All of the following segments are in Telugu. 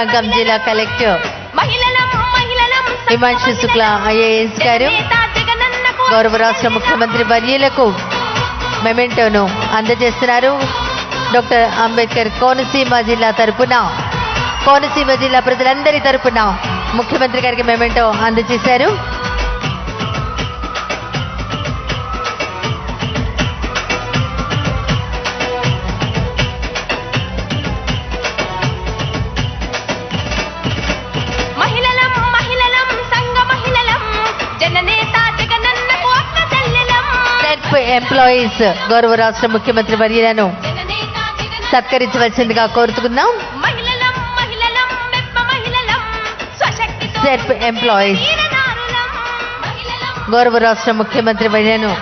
సంఘం జిల్లా కలెక్టర్. హిమాంశు శుక్ల ఐఏఎస్ గారు గౌరవ రాష్ట్ర ముఖ్యమంత్రి వర్యులకు మెమెంటోను అందజేస్తున్నారు. డాక్టర్ అంబేద్కర్ కోనసీమ జిల్లా తరపున కోనసీమ జిల్లా ప్రజలందరి తరపున ముఖ్యమంత్రి గారికి మెమెంటో అందజేశారు. ఎంప్లాయీస్ గౌరవ రాష్ట్ర ముఖ్యమంత్రి వర్యులను సత్కరించవలసిందిగా కోరుతున్నాం సెర్ప్ ఎంప్లాయీస్ గౌరవ రాష్ట్ర ముఖ్యమంత్రి వర్యులను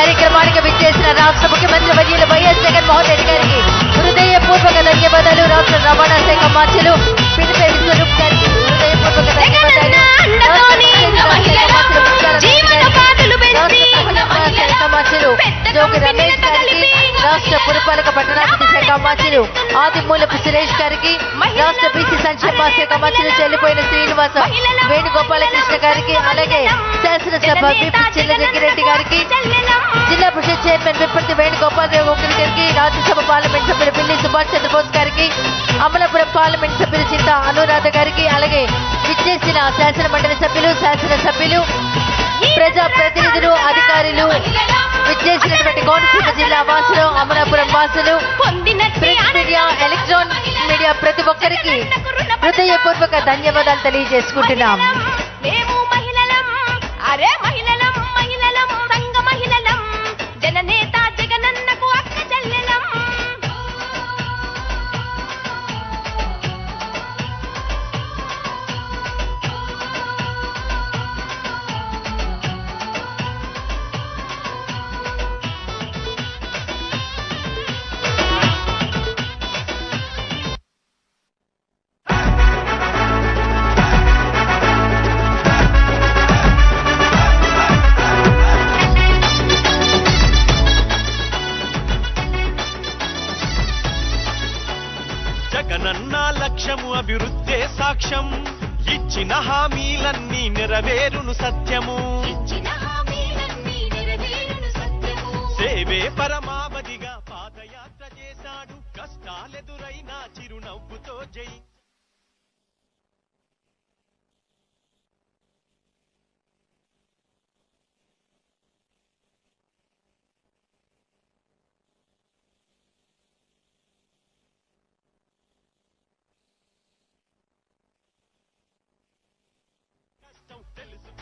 కార్యక్రమానికి విచ్చేసిన రాష్ట్ర ముఖ్యమంత్రి వర్యులు వైఎస్ జగన్మోహన్ రెడ్డి గారికి హృదయపూర్వక ధన్యవాదాలు. రాష్ట్ర రవాణా శాఖ మంత్రులు శాఖ మార్చులు ఆదిమూలపు సురేష్ గారికి రాష్ట్ర బీసీ సంక్షేమ శాఖ మార్చులు చెల్లిపోయిన శ్రీనివాసం వేణుగోపాలకృష్ణ గారికి అలాగే శాసనసభ విపి చిల్ల జగ్గిరెడ్డి గారికి జిల్లా పరిషత్ చైర్మన్ విప్పటి వేణుగోపాలరావు గారికి రాజ్యసభ పార్లమెంట్ సభ్యులు పిల్లి సుభాష్ చంద్రబోస్ గారికి అమలాపురం పార్లమెంట్ సభ్యులు చింత అనురాధ గారికి అలాగే విచ్చేసిన శాసన మండలి సభ్యులు శాసన సభ్యులు ప్రజా ప్రతినిధులు అధికారులు విచ్చేసినటువంటి కోనసీమ జిల్లా వాసులు అమలాపురం వాసులు మీడియా ఎలక్ట్రానిక్ మీడియా ప్రతి ఒక్కరికి హృదయపూర్వక ధన్యవాదాలు తెలియజేసుకుంటున్నాం. మేము మహిళలం అరే మహిళ జగనన్న లక్ష్యము అభివృద్ధే సాక్ష్యం. ఇచ్చిన హామీలన్నీ నెరవేరును సత్యము. సేవే పరమావధిగా పాదయాత్ర చేశాడు. కష్టాలెదురైనా చిరునవ్వుతో జై.